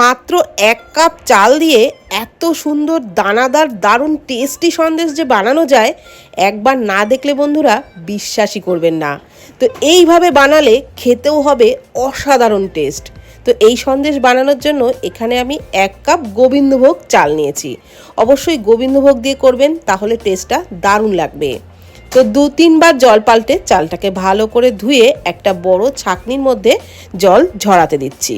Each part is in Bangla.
মাত্র এক কাপ চাল দিয়ে এত সুন্দর দানাদার, দারুণ টেস্টি সন্দেশ যে বানানো যায়, একবার না দেখলে বন্ধুরা বিশ্বাসই করবেন না। তো এইভাবে বানালে খেতেও হবে অসাধারণ টেস্ট তো এই সন্দেশ বানানোর জন্য এখানে আমি এক কাপ গোবিন্দভোগ চাল নিয়েছি। অবশ্যই গোবিন্দভোগ দিয়ে করবেন, তাহলে টেস্টটা দারুণ লাগবে। তো দু, তিনবার জল পাল্টে চালটাকে ভালো করে ধুয়ে একটা বড় ছাকনির মধ্যে জল ঝরাতে দিচ্ছি।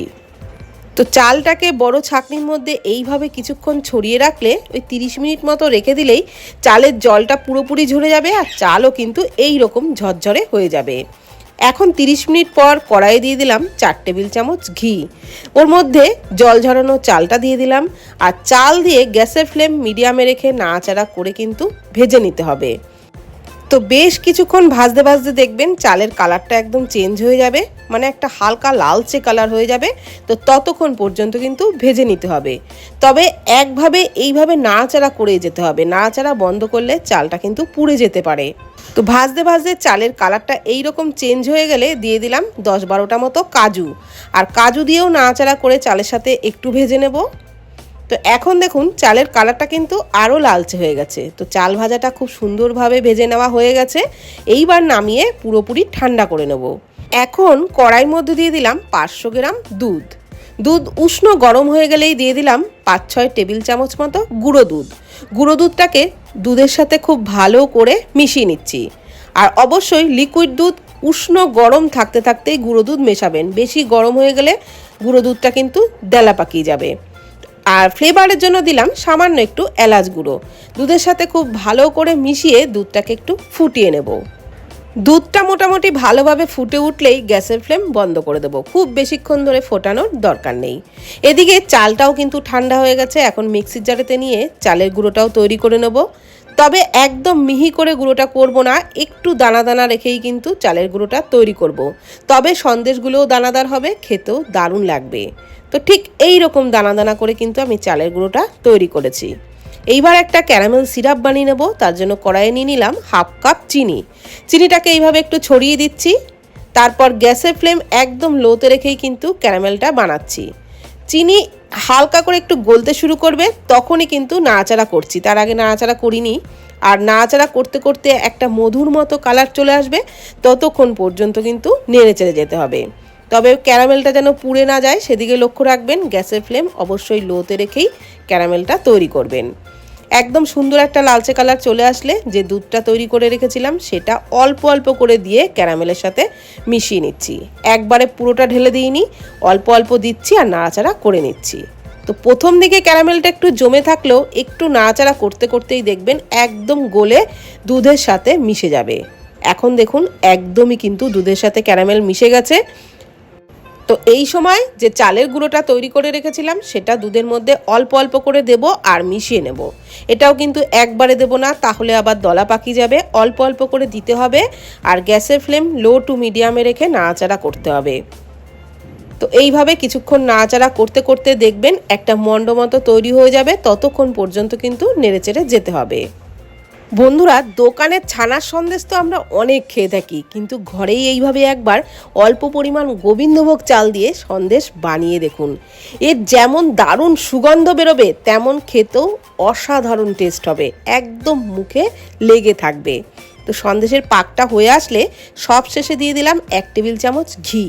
তো চালটাকে বড় ছাকনির মধ্যে এইভাবে কিছুক্ষণ ছড়িয়ে রাখলে ওই তিরিশ মিনিট মতো রেখে দিলেই চালের জলটা পুরোপুরি ঝরে যাবে আর চালও কিন্তু এই রকম ঝরঝরে হয়ে যাবে। এখন তিরিশ মিনিট পর কড়াইয়ে দিয়ে দিলাম চার টেবিল চামচ ঘি। ওর মধ্যে জল ঝরানো চালটা দিয়ে দিলাম আর চাল দিয়ে গ্যাসের ফ্লেম মিডিয়ামে রেখে নাড়াচাড়া করে কিন্তু ভেজে নিতে হবে। তো বেশ কিছুক্ষণ ভাজতে ভাজতে দেখবেন চালের কালারটা একদম চেঞ্জ হয়ে যাবে মানে একটা হালকা লালচে কালার হয়ে যাবে, তো ততক্ষণ পর্যন্ত কিন্তু ভেজে নিতে হবে। তবে একভাবে এইভাবে নাড়াচাড়া করে যেতে হবে, নাড়াচাড়া বন্ধ করলে চালটা কিন্তু পুড়ে যেতে পারে। তো ভাজতে ভাজতে চালের কালারটা এই রকম চেঞ্জ হয়ে গেলে দিয়ে দিলাম দশ বারোটা মতো কাজু। আর কাজু দিয়েও নাড়াচাড়া করে চালের সাথে একটু ভেজে নেব। তো এখন দেখুন, চালের কালারটা কিন্তু আরও লালচে হয়ে গেছে। তো চাল ভাজাটা খুব সুন্দরভাবে ভেজে নেওয়া হয়ে গেছে। এইবার নামিয়ে পুরোপুরি ঠান্ডা করে নেব। এখন কড়াইর মধ্যে দিয়ে দিলাম পাঁচশো গ্রাম দুধ। দুধ উষ্ণ গরম হয়ে গেলেই দিয়ে দিলাম পাঁচ ছয় টেবিল চামচ মতো গুঁড়ো দুধ। গুঁড়ো দুধটাকে দুধের সাথে খুব ভালো করে মিশিয়ে নিচ্ছি। আর অবশ্যই লিকুইড দুধ উষ্ণ গরম থাকতে থাকতেই গুঁড়ো দুধ মেশাবেন। বেশি গরম হয়ে গেলে গুঁড়ো দুধটা কিন্তু দেলা পাকিয়ে যাবে। আর ফ্লেভারের জন্য দিলাম সামান্য একটু এলাচ গুঁড়ো। দুধের সাথে খুব ভালো করে মিশিয়ে দুধটাকে একটু ফুটিয়ে নেব। দুধটা মোটামুটি ভালোভাবে ফুটে উঠলেই গ্যাসের ফ্লেম বন্ধ করে দেবো। খুব বেশিক্ষণ ধরে ফোটানোর দরকার নেই। এদিকে চালটাও কিন্তু ঠান্ডা হয়ে গেছে। এখন মিক্সির জারেতে নিয়ে চালের গুঁড়োটাও তৈরি করে নেব। তবে একদম মিহি করে গুঁড়োটা করব না, একটু দানা দানা রেখেই কিন্তু চালের গুঁড়োটা তৈরি করব। তবে সন্দেশগুলোও দানাদার হবে, খেতেও দারুণ লাগবে। তো ঠিক এই রকম দানা দানা করে কিন্তু আমি চালের গুঁড়োটা তৈরি করেছি। এইবার একটা ক্যারামেল সিরাপ বানিয়ে নেব, তার জন্য কড়াইয়ে নিয়ে নিলাম হাফ কাপ চিনি। চিনিটাকে এইভাবে একটু ছড়িয়ে দিচ্ছি, তারপর গ্যাসের ফ্লেম একদম লোতে রেখেই কিন্তু ক্যারামেলটা বানাচ্ছি। চিনি হালকা করে একটু গলতে শুরু করবে, তখনই কিন্তু নাড়াচাড়া করছি। তার আগে নাড়াচাড়া করিনি। আর নাড়াচাড়া করতে করতে একটা মধুর মতো কালার চলে আসবে, ততক্ষণ পর্যন্ত কিন্তু নেড়ে চেড়ে যেতে হবে। তবে ক্যারামেলটা যেন পুড়ে না যায়, সেদিকে লক্ষ্য রাখবেন। গ্যাসের ফ্লেম অবশ্যই লোতে রেখেই ক্যারামেলটা তৈরি করবেন। একদম সুন্দর একটা লালচে কালার চলে আসলে, যে দুধটা তৈরি করে রেখেছিলাম, সেটা অল্প অল্প করে দিয়ে ক্যারামেলের সাথে মিশিয়ে নিচ্ছি। একবারে পুরোটা ঢেলে দিইনি, অল্প অল্প দিচ্ছি আর নাড়াচাড়া করে নিচ্ছি। তো প্রথম দিকে ক্যারামেলটা একটু জমে থাকলেও একটু নাড়াচাড়া করতে করতেই দেখবেন একদম গলে দুধের সাথে মিশে যাবে। এখন দেখুন, একদমই কিন্তু দুধের সাথে ক্যারামেল মিশে গেছে। তো এই সময় যে চালের গুঁড়োটা তৈরি করে রেখেছিলাম, সেটা দুধের মধ্যে অল্প অল্প করে দেব আর মিশিয়ে নেব। এটাও কিন্তু একবারে দেব না, তাহলে আবার দলা পাকি যাবে। অল্প অল্প করে দিতে হবে আর গ্যাসের ফ্লেম লো টু মিডিয়ামে রেখে নাড়াচাড়া করতে হবে। তো এইভাবে কিছুক্ষণ নাড়াচাড়া করতে করতে দেখবেন একটা মণ্ড মতো তৈরি হয়ে যাবে, ততক্ষণ পর্যন্ত কিন্তু নেড়েচেড়ে যেতে হবে। বন্ধুরা দোকানের ছানার সন্দেশ তো আমরা অনেক খেয়ে থাকি, কিন্তু ঘরেই এইভাবে একবার অল্প পরিমাণ গোবিন্দভোগ চাল দিয়ে সন্দেশ বানিয়ে দেখুন। এর যেমন দারুণ সুগন্ধ বেরোবে, তেমন খেতেও অসাধারণ টেস্ট হবে, একদম মুখে লেগে থাকবে। তো সন্দেশের পাকটা হয়ে আসলে সব শেষে দিয়ে দিলাম এক টেবিল চামচ ঘি।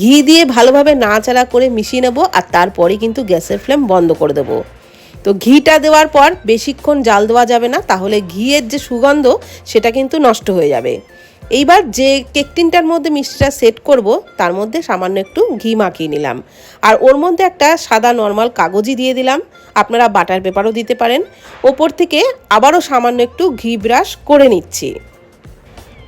ঘি দিয়ে ভালোভাবে নাড়াচাড়া করে মিশিয়ে নেব আর তারপরে কিন্তু গ্যাসের ফ্লেম বন্ধ করে দেবো। তো ঘিটা দেওয়ার পর বেশিক্ষণ জাল দেওয়া যাবে না, তাহলে ঘিয়ের যে সুগন্ধ, সেটা কিন্তু নষ্ট হয়ে যাবে। এইবার যে কেক টিনটার মধ্যে মিষ্টিটা সেট করব, তার মধ্যে সামান্য একটু ঘি মাখিয়ে নিলাম। আর ওর মধ্যে একটা সাদা নর্মাল কাগজই দিয়ে দিলাম। আপনারা বাটার পেপারও দিতে পারেন। ওপর থেকে আবারও সামান্য একটু ঘি ব্রাশ করে নিচ্ছি।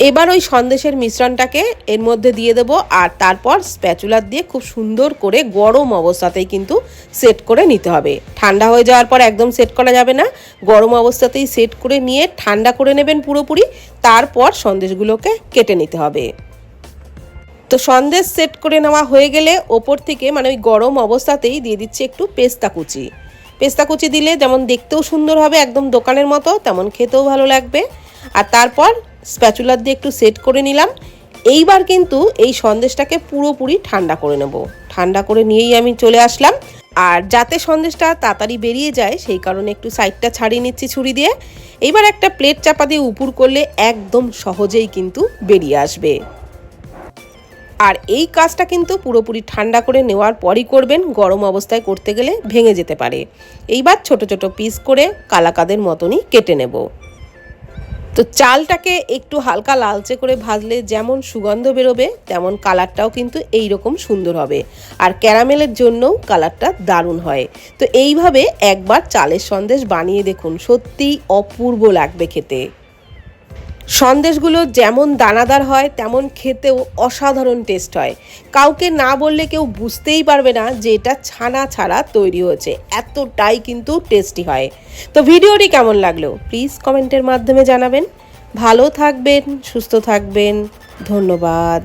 এবার ওই সন্দেশের মিশ্রণটাকে এর মধ্যে দিয়ে দেবো আর তারপর স্প্যাচুলার দিয়ে খুব সুন্দর করে গরম অবস্থাতেই কিন্তু সেট করে নিতে হবে। ঠান্ডা হয়ে যাওয়ার পর একদম সেট করা যাবে না। গরম অবস্থাতেই সেট করে নিয়ে ঠান্ডা করে নেবেন পুরোপুরি। তারপর সন্দেশগুলোকে কেটে নিতে হবে। তো সন্দেশ সেট করে নেওয়া হয়ে গেলে ওপর থেকে মানে ওই গরম অবস্থাতেই দিয়ে দিচ্ছি একটু পেস্তা কুচি। পেস্তা কুচি দিলে যেমন দেখতেও সুন্দর হবে একদম দোকানের মতো, তেমন খেতেও ভালো লাগবে। আর তারপর স্প্যাচুলার দিয়ে একটু সেট করে নিলাম। এইবার কিন্তু এই সন্দেশটাকে পুরোপুরি ঠান্ডা করে নেব। ঠান্ডা করে নিয়েই আমি চলে আসলাম। আর যাতে সন্দেশটা তাড়াতাড়ি বেরিয়ে যায়, সেই কারণে একটু সাইডটা ছাড়িয়ে নিচ্ছি ছুরি দিয়ে। এবার একটা প্লেট চাপা দিয়ে উপুর করলে একদম সহজেই কিন্তু বেরিয়ে আসবে। আর এই কাজটা কিন্তু পুরোপুরি ঠান্ডা করে নেওয়ার পরই করবেন। গরম অবস্থায় করতে গেলে ভেঙে যেতে পারে। এইবার ছোট ছোট পিস করে কালাকাদের মতনই কেটে নেব। তো চালটাকে একটু হালকা লালচে করে ভাজলে যেমন সুগন্ধ বেরোবে, তেমন কালারটাও কিন্তু এই রকম সুন্দর হবে। আর ক্যারামেলের জন্যও কালারটা দারুণ হয়। তো এইভাবে একবার চালের সন্দেশ বানিয়ে দেখুন, সত্যিই অপূর্ব লাগবে খেতে। সন্দেশগুলো যেমন দানাদার হয়, তেমন খেতেও অসাধারণ টেস্ট হয়। কাউকে না বললে কেউ বুঝতেই পারবে না যে এটা ছানা ছাড়া তৈরি হয়েছে। এতটাই কিন্তু টেস্টি হয়। তো ভিডিওটি কেমন লাগল? প্লিজ কমেন্টের মাধ্যমে জানাবেন। ভালো থাকবেন, সুস্থ থাকবেন। ধন্যবাদ।